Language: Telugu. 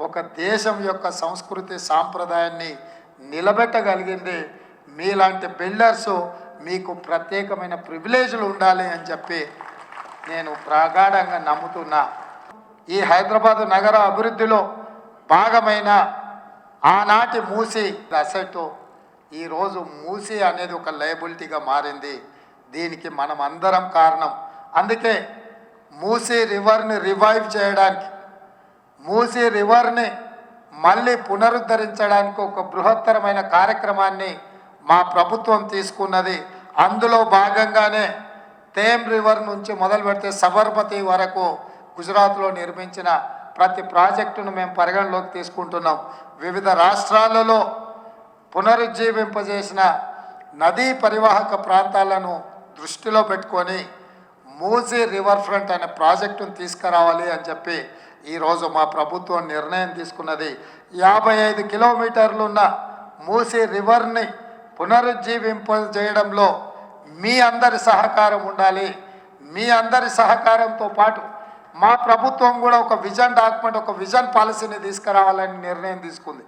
ఒక దేశం యొక్క సంస్కృతి సాంప్రదాయాన్ని నిలబెట్టగలిగింది. మీలాంటి బిల్డర్స్ మీకు ప్రత్యేకమైన ప్రివిలేజ్లు ఉండాలి అని చెప్పి నేను ప్రగాఢంగా నమ్ముతున్నా. ఈ హైదరాబాద్ నగర అభివృద్ధిలో భాగమైన ఆనాటి మూసి అసెట్ ఈరోజు మూసి అనేది ఒక లయబిలిటీగా మారింది. దీనికి మనం అందరం కారణం. అందుకే మూసి రివర్ని రివైవ్ చేయడానికి మూసి రివర్ని మళ్ళీ పునరుద్ధరించడానికి ఒక బృహత్తరమైన కార్యక్రమాన్ని మా ప్రభుత్వం తీసుకున్నది. అందులో భాగంగానే తేమ్ రివర్ నుంచి మొదలు పెడితే సబర్మతి వరకు గుజరాత్లో నిర్మించిన ప్రతి ప్రాజెక్టును మేము పరిగణలోకి తీసుకుంటున్నాం. వివిధ రాష్ట్రాలలో పునరుజ్జీవింపజేసిన నదీ పరివాహక ప్రాంతాలను దృష్టిలో పెట్టుకొని మూసీ రివర్ ఫ్రంట్ అనే ప్రాజెక్టును తీసుకురావాలి అని చెప్పి ఈరోజు మా ప్రభుత్వం నిర్ణయం తీసుకున్నది. యాభై ఐదు కిలోమీటర్లు ఉన్న మూసీ రివర్ని పునరుజ్జీవింపజేయడంలో మీ అందరి సహకారం ఉండాలి. మీ అందరి సహకారంతో పాటు మా ప్రభుత్వం కూడా ఒక విజన్ డాక్యుమెంట్ ఒక విజన్ పాలసీని తీసుకురావాలని నిర్ణయం తీసుకుంది.